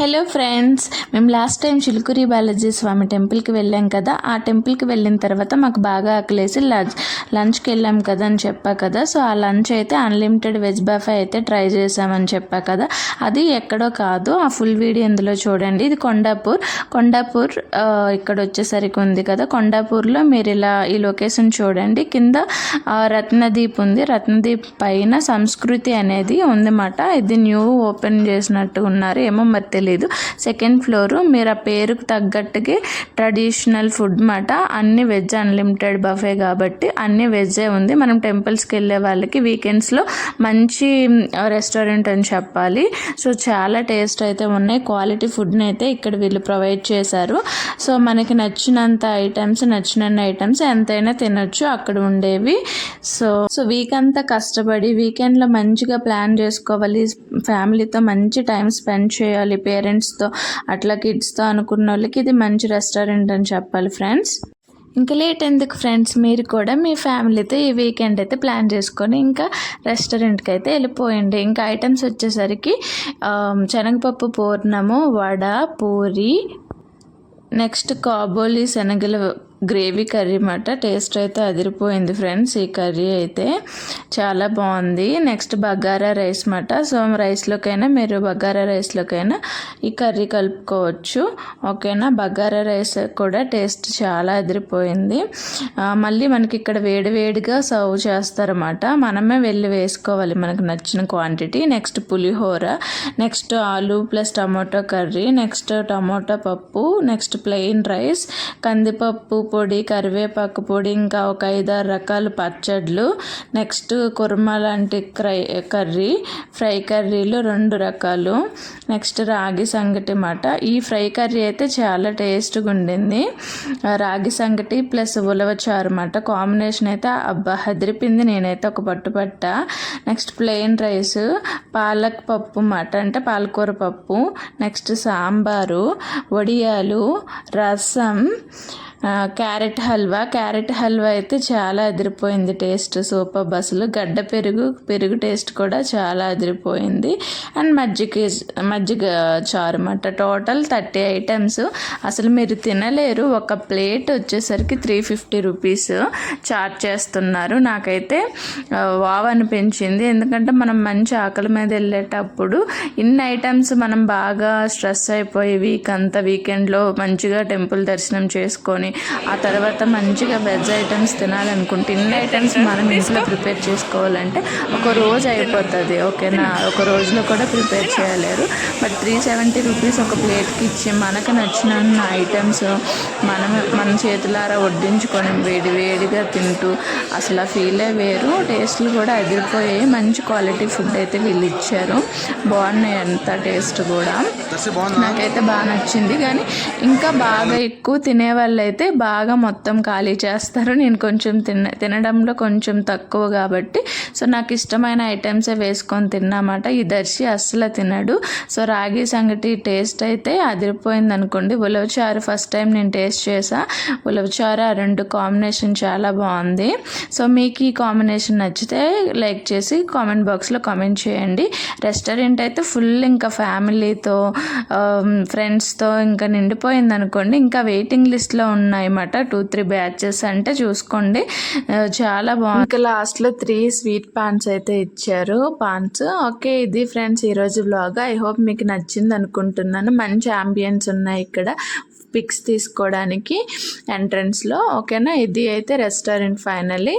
Hello friends మేము last time Chilukuri Balaji Swami టెంపుల్కి వెళ్ళాం కదా. ఆ టెంపుల్కి వెళ్ళిన తర్వాత మాకు బాగా ఆకలేసి లంచ్ లంచ్కి వెళ్ళాం కదా అని చెప్పా కదా. సో ఆ లంచ్ అయితే అన్లిమిటెడ్ వెజ్ బఫే అయితే ట్రై చేసామని చెప్పా కదా. అది ఎక్కడో కాదు. ఆ ఫుల్ వీడియో ఇందులో చూడండి. ఇది కొండాపూర్. కొండాపూర్ ఇక్కడ వచ్చేసరికి ఉంది కదా. కొండాపూర్లో మీరు ఇలా ఈ లొకేషన్ చూడండి. కింద రత్నదీప్ ఉంది. రత్నదీప్ పైన సంస్కృతి అనేది ఉందన్నమాట. ఇది న్యూ ఓపెన్ చేసినట్టు ఉన్నారు ఏమో మరి తెలియదు లేదు. సెకండ్ ఫ్లోర్ మీరు ఆ పేరుకు తగ్గట్టుగా ట్రెడిషనల్ ఫుడ్ మాట అన్ని వెజ్ అన్లిమిటెడ్ బఫే కాబట్టి అన్ని వెజ్జే ఉంది. మనం టెంపుల్స్కి వెళ్ళే వాళ్ళకి వీకెండ్స్లో మంచి రెస్టారెంట్ అని చెప్పాలి. సో చాలా టేస్ట్ అయితే ఉన్నాయి. క్వాలిటీ ఫుడ్ని అయితే ఇక్కడ వీళ్ళు ప్రొవైడ్ చేశారు. సో మనకి నచ్చినంత ఐటమ్స్ నచ్చినన్ని ఐటమ్స్ ఎంతైనా తినొచ్చు. అక్కడ ఉండేవి. సో సో వీక్ అంతా కష్టపడి వీకెండ్లో మంచిగా ప్లాన్ చేసుకోవాలి. ఫ్యామిలీతో మంచి టైం స్పెండ్ చేయాలి. పేరెంట్స్తో అట్లా కిడ్స్తో అనుకున్న వాళ్ళకి ఇది మంచి రెస్టారెంట్ అని చెప్పాలి ఫ్రెండ్స్ ఇంకా లేట్ ఎందుకు ఫ్రెండ్స్ మీరు కూడా మీ ఫ్యామిలీతో ఈ వీకెండ్ అయితే ప్లాన్ చేసుకొని ఇంకా రెస్టారెంట్కి అయితే వెళ్ళిపోయండి. ఇంకా ఐటమ్స్ వచ్చేసరికి శనగపప్పు పూర్ణము వడ పూరి నెక్స్ట్ కాబోలి శనగలు గ్రేవీ కర్రీ మాట. టేస్ట్ అయితే అదిరిపోయింది ఫ్రెండ్స్. ఈ కర్రీ అయితే చాలా బాగుంది. నెక్స్ట్ బగారా రైస్ మాట. సో రైస్లోకైనా మీరు బగారా రైస్లోకైనా ఈ కర్రీ కలుపుకోవచ్చు. ఓకేనా? బగారా రైస్ కూడా టేస్ట్ చాలా అదిరిపోయింది. మళ్ళీ మనకి ఇక్కడ వేడివేడిగా సర్వ్ చేస్తారన్నమాట మనమే వెళ్ళి వేసుకోవాలి మనకు నచ్చిన క్వాంటిటీ. నెక్స్ట్ పులిహోర. నెక్స్ట్ ఆలు plus tomato curry. Next tomato పప్పు. Next plain rice. కందిపప్పు పొడి కరివేపాకు పొడి ఇంకా ఒక ఐదారు రకాల పచ్చడ్లు. నెక్స్ట్ కుర్మా లాంటి క్రై కర్రీ ఫ్రై కర్రీలు రెండు రకాలు. నెక్స్ట్ రాగి సంగటి మాట. ఈ ఫ్రై కర్రీ అయితే చాలా టేస్ట్గా ఉండింది. రాగి సంగటి ప్లస్ ఉలవచారు మాట. కాంబినేషన్ అయితే అబ్బా హదిరిపింది. నేనైతే ఒక పట్టుపట్ట నెక్స్ట్ ప్లెయిన్ రైస్ పాలక్ పప్పు మాట. అంటే పాలకూర పప్పు. నెక్స్ట్ సాంబారు వడియాలు రసం క్యారెట్ హల్వా. క్యారెట్ హల్వా అయితే చాలా అదిరిపోయింది టేస్ట్. సూపర్ బస్సులు. గడ్డ పెరుగు పెరుగు టేస్ట్ కూడా చాలా అదిరిపోయింది. అండ్ మజ్జిగ మజ్జిగ చారు అన్నమాట. Total thirty items. అసలు మీరు తినలేరు. ఒక ప్లేట్ వచ్చేసరికి త్రీ ఫిఫ్టీ రూపీస్ చార్జ్ చేస్తున్నారు. నాకైతే వావ్ అనిపించింది. ఎందుకంటే మనం మంచి ఆకలి మీద వెళ్ళేటప్పుడు ఇన్ని ఐటమ్స్ మనం బాగా స్ట్రెస్ అయిపోయి వీక్ అంతా వీకెండ్లో మంచిగా టెంపుల్ దర్శనం చేసుకొని ఆ తర్వాత మంచిగా వెజ్ ఐటమ్స్ తినాలనుకుంటే ఇన్ని ఐటమ్స్ మనం ఇంట్లో ప్రిపేర్ చేసుకోవాలంటే ఒక రోజు అయిపోతుంది ఓకేనా? ఒక రోజులో కూడా ప్రిపేర్ చేయలేరు. బట్ త్రీ సెవెంటీ రూపీస్ ఒక ప్లేట్కి ఇచ్చి మనకు నచ్చిన ఐటమ్స్ మనం మన చేతులారా వడ్డించుకొని వేడి వేడిగా తింటూ అసలు ఆ ఫీలే వేరు. టేస్ట్లు కూడా అదిరిపోయాయి మంచి క్వాలిటీ ఫుడ్ అయితే వీళ్ళు ఇచ్చారు. బాగున్నాయి అంత టేస్ట్ కూడా. నాకైతే బాగా నచ్చింది. కానీ ఇంకా బాగా ఎక్కువ తినే వాళ్ళు అయితే బాగా మొత్తం ఖాళీ చేస్తారు. నేను కొంచెం తిన తినడంలో కొంచెం తక్కువ కాబట్టి. సో నాకు ఇష్టమైన ఐటమ్సే వేసుకొని తిన్నామాట. ఈ దర్శి అస్సలు తినడు. సో రాగి సంగటి టేస్ట్ అయితే అదిరిపోయింది అనుకోండి. ఉలవచారు ఫస్ట్ టైం నేను టేస్ట్ చేసా ఉలవచారు ఆ రెండు కాంబినేషన్ చాలా బాగుంది. సో మీకు ఈ కాంబినేషన్ నచ్చితే లైక్ చేసి కామెంట్ బాక్స్లో కామెంట్ చేయండి. రెస్టారెంట్ అయితే ఫుల్ ఇంకా ఫ్యామిలీతో ఫ్రెండ్స్తో ఇంకా నిండిపోయింది అనుకోండి. ఇంకా వెయిటింగ్ లిస్ట్లో ఉన్నాయన్నమాట. టూ త్రీ బ్యాచెస్ అంటే చూసుకోండి. చాలా బాగుంది. ఇంకా లాస్ట్లో త్రీ స్వీట్ పాన్స్ అయితే ఇచ్చారు. పాన్స్ ఓకే ఇది ఫ్రెండ్స్ ఈరోజు బ్లాగ్ ఐ హోప్ మీకు నచ్చింది అనుకుంటున్నాను. మంచి అంబియన్స్ ఉన్నాయి ఇక్కడ. పిక్స్ తీసుకోవడానికి ఎంట్రన్స్లో ఓకేనా ఇది అయితే రెస్టారెంట్ ఫైనల్లీ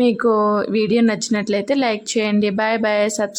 మీకు వీడియో నచ్చినట్లయితే లైక్ చేయండి. Bye bye subscribe